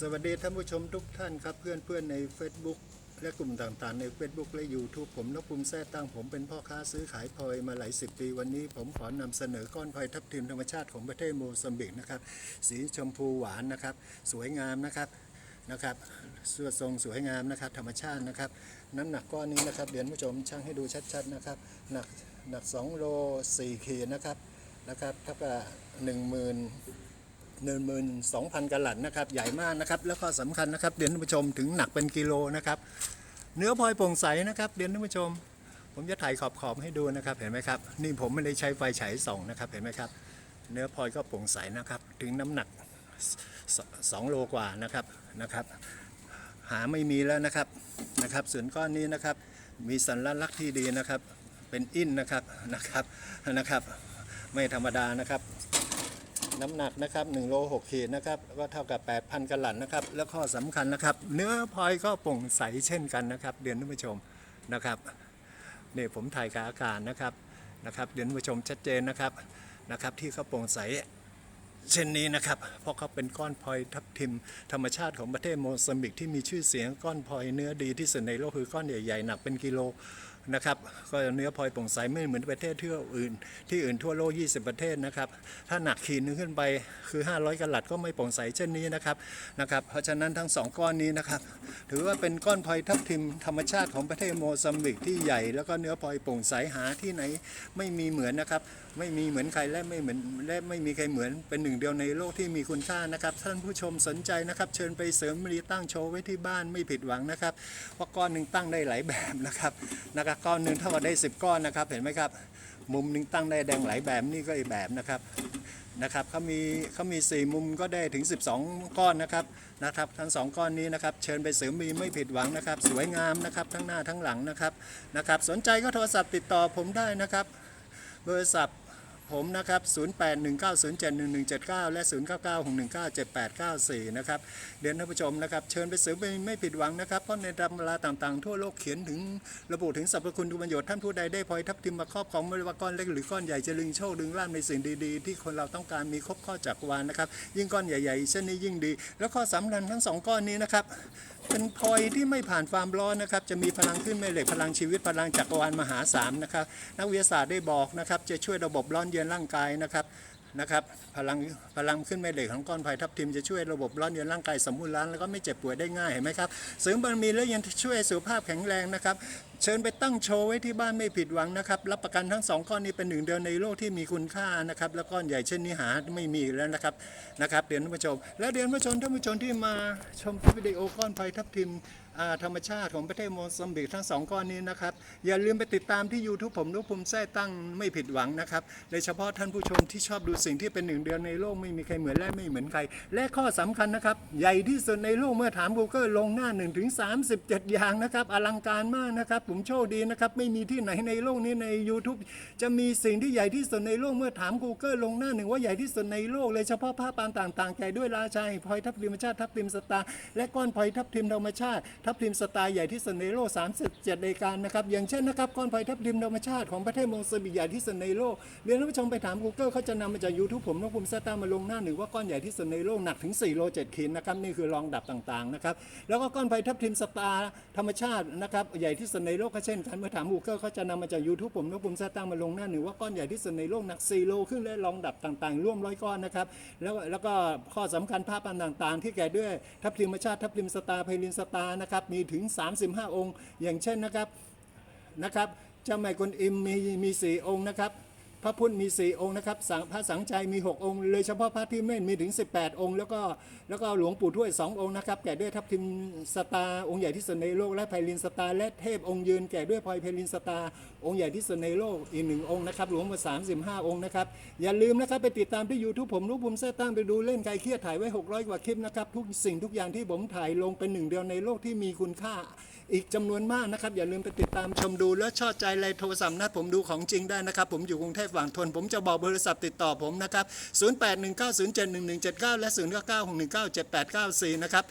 สวัสดีท่านผู้ชมทุกท่านครับเพื่อนเพื่อนๆใน Facebook และกลุ่มต่างๆใน Facebook และ YouTube ผมนพภูมิแท้ตั้งผมเป็นพ่อค้าซื้อขายพลอยมาหลายสิบปีวันนี้ ผมขอนำเสนอก้อนพลอยทับทิมธรรมชาติของประเทศโมซัมบิกนะครับ สีชมพูหวานนะครับ สวยงามนะครับนะครับสวยทรงสวยงามนะครับ ธรรมชาตินะครับ น้ำหนักก้อนนี้นะครับเดี๋ยวท่านผู้ชมช่างให้ดูชัดๆนะครับหนักหนัก2โล4ขีดนะครับนะครับเท่ากับ1 0 0 0 0 12,000กะลัดนะครับ ใหญ่มากนะครับ แล้วก็สำคัญนะครับเรียนท่านผู้ชมถึงหนักเป็นกิโลนะครับ เนื้อพลอยโปร่งใสนะครับเรียนท่านผู้ชม ผมจะถ่ายขอบๆให้ดูนะครับเห็นไหมครับ นี่ผมไม่ได้ใช้ไฟฉายส่องนะครับเห็นไหมครับ เนื้อพลอยก็โปร่งใสนะครับ ถึงน้ำหนักสสองโลกว่านะครับนะครับ หาไม่มีแล้วนะครับนะครับส่วนก้อนนี้นะครับมีสัญลักษณ์ที่ดีนะครับ เป็นอินนะครับนะครับนะครับ ไม่ธรรมดานะครับ น้ำหนักนะครับ1โล6ขีดนะครับก็เท่ากับ 8,000กะลัดนะครับ แล้วข้อสำคัญนะครับ เนื้อพลอยก็โปร่งใสเช่นกันนะครับเดือนท่านผู้ชมนะครับนี่ผมถ่ายกับอากาศนะครับนะครับเดือนท่านผู้ชมชัดเจนนะครับนะครับ ที่เขาโปร่งใสเช่นนี้นะครับ เพราะเขาเป็นก้อนพลอยทับทิม ธรรมชาติของประเทศโมซัมบิกที่มีชื่อเสียงก้อนพลอยเนื้อดีที่สุดในโลกคือก้อนใหญ่ๆหนักเป็นกิโล นะครับก็เนื้อพลอยโปร่งใสไม่เหมือนประเทศที่อื่น ที่อื่นทั่วโลก 20 ประเทศนะครับ ถ้าหนักขีดนึงขึ้นไปคือ 500กะลัดก็ไม่โปร่งใสเช่นนี้นะครับนะครับ เพราะฉะนั้นทั้งสองก้อนนี้นะครับ ถือว่าเป็นก้อนพลอยทับทิมธรรมชาติของประเทศโมซัมบิกที่ใหญ่ แล้วก็เนื้อพลอยโปร่งใสหาที่ไหนไม่มีเหมือนนะครับ ไม่มีเหมือนใครและไม่เหมือนและไม่มีใครเหมือนเป็นหนึ่งเดียวในโลกที่มีคุณค่านะครับ ท่านผู้ชมสนใจนะครับ เชิญไปเสริมรีตั้งโชว์ไว้ที่บ้านไม่ผิดหวังนะครับเพราะก้อนหนึ่งตั้งได้หลายแบบนะครับนะครับก้อนหนึ่งเท่ากับได้ 10 ก้อนนะครับ เห็นไหมครับ มุมหนึ่งตั้งได้แดงหลายแบบนี่ก็อีกแบบนะครับนะครับเขามีเขามี 4 มุมก็ได้ถึง 12 ก้อนนะครับนะครับ ทั้ง 2 ก้อนนี้นะครับ เชิญไปเสริมมีไม่ผิดหวังนะครับ สวยงามนะครับทั้งหน้าทั้งหลังนะครับนะครับ สนใจก็โทรศัพท์ติดต่อผมได้นะครับ เบอร์ศัพท์ ผมนะครับ 0819071179 และ 0996197894 นะครับเรียนท่านผู้ชมนะครับ เชิญไปเสริมไม่ไม่ผิดหวังนะครับ เพราะในตำราต่างๆ ทั่วโลกเขียนถึงระบุถึงสรรพคุณทุกประโยชน์ท่านผู้ใดได้พลอยทับทิมมาครอบครองไม่ว่าก้อนเล็กหรือก้อนใหญ่จะลึงโชคดึงล่านในสิ่งดีๆ ที่คนเราต้องการมีครบข้อจักรวาลนะครับ ยิ่งก้อนใหญ่ๆเช่นนี้ยิ่งดี แล้วข้อสำคัญทั้งสองก้อนนี้นะครับเป็นพลอยที่ไม่ผ่านความร้อนนะครับ จะมีพลังขึ้นแม่เหล็กพลังชีวิตพลังจักรวาลมหาศาลนะครับ นักวิทยาศาสตร์ได้บอกนะครับ จะช่วยระบบร้อนเย็นร่างกายนะครับนะครับพลังพลังขึ้นแม่เหล็กของก้อนไฟทับทิมจะช่วยระบบร้อนเย็นร่างกายสมบูรณ์ล้านแล้วก็ไม่เจ็บป่วยได้ง่ายเห็นไหมครับเสริมบารมีและยังช่วยสุขภาพแข็งแรงนะครับเชิญไปตั้งโชว์ไว้ที่บ้านไม่ผิดหวังนะครับ รับประกันทั้งสองก้อนนี้เป็นหนึ่งเดียวในโลกที่มีคุณค่านะครับ และก้อนใหญ่เช่นนี้หาไม่มีแล้วนะครับนะครับเรียนท่านผู้ชม และเรียนผู้ชมท่านผู้ชมที่มาชมคลิปวิดีโอก้อนพลอยทับทิมธรรมชาติของประเทศโมซัมบิกทั้งสองก้อนนี้นะครับ อย่าลืมไปติดตามที่ YouTube ผมนุภูมิแท้ตั้งไม่ผิดหวังนะครับโดยเฉพาะท่านผู้ชมที่ชอบดูสิ่งที่เป็นหนึ่งเดียวในโลกไม่มีใครเหมือนและไม่เหมือนใคร และข้อสำคัญนะครับ ใหญ่ที่สุดในโลกเมื่อถาม Google ลงหน้า1-37 อย่างนะครับอลังการมากนะครับผมโชคดีนะครับ ไม่มีที่ไหนในโลกนี้ใน YouTube จะมีสิ่งที่ใหญ่ที่สุดในโลกเมื่อถาม Google ลงหน้าหนึ่งว่าใหญ่ที่สุดในโลกเลยเฉพาะผ้าปานต่างๆแก่ด้วยราชาแห่งพลอยทับทิมธรรมชาติทับทิมสตาร์และก้อนพลอยทับทิมธรรมชาติ ทับทิมสตาร์ใหญ่ที่สุดในโลก 37รายการนะครับอย่างเช่นนะครับก้อนพลอยทับทิมธรรมชาติของประเทศมซัมบิใหญ่ที่สุดในโลกเรียนท่านผู้ชมไปถาม Google เขาจะนำมาจาก YouTube ผมนกภูมิสตาร์มาลงหน้าหนึ่งว่าก้อนใหญ่ที่สุดในโลกหนักถึง4โล7ขีดนะครับนี่คือรองดับต่างๆนะครับแล้วก็ก้อนพลอยทับทิมสตาร์ธรรมชาตินะครับใหญ่ที่สุดในโลกก็เช่นกันเมื่อถามฮูเกอร์เขาจะนำมาจาก YouTube ผมนกภูมิสตาร์มาลงหน้าหนึ่งว่าก้อนใหญ่ที่สุดในโลกหนัก4โลครึ่งและรองดับต่างๆ ร่วมร้อยก้อนนะครับแล้วแล้วก็ข้อสำคัญภาพอันต่างๆ ที่แก่ด้วยทับทิมชาติทับทิมสตาร์เพลินสตาร์นะครับมีถึง 35 องค์ อย่างเช่นนะครับนะครับเจ้าแม่กวนอิมมีมีสี่องค์นะครับ พระพุทธมีสี่องค์นะครับสังพระสังใจมี 6 องค์ เลยเฉพาะพระที่เม่นมีถึง 18 องค์ แล้วก็แล้วก็หลวงปู่ทวด2องค์นะครับแก่ด้วยทับทิมสตาองค์ใหญ่ที่สุดในโลกและไพลินสตาและเทพองค์ยืนแก่ด้วยพลอยไพลินสตาองค์ใหญ่ที่สุดในโลกอีกหนึ่งองค์นะครับรวมมา 35 องค์นะครับอย่าลืมนะครับไปติดตามที่ YouTube ผมรูปผมเสตั้งไปดูเล่นไกลเครียดถ่ายไว้ 600 กว่าคลิปนะครับทุกสิ่งทุกอย่างที่ผมถ่ายลงเป็นหนึ่งเดียวในโลกที่มีคุณค่า อีกจำนวนมากนะครับอย่าลืมไปติดตามชมดูแล้วชอบใจอะไรโทรศัพท์นัดผมดูของจริงได้นะครับผมอยู่กรุงเทพฝั่งทน ผมจะบอกเบอร์โทรศัพท์ติดต่อผมนะครับ 0819071179 และ 0996197894 นะครับ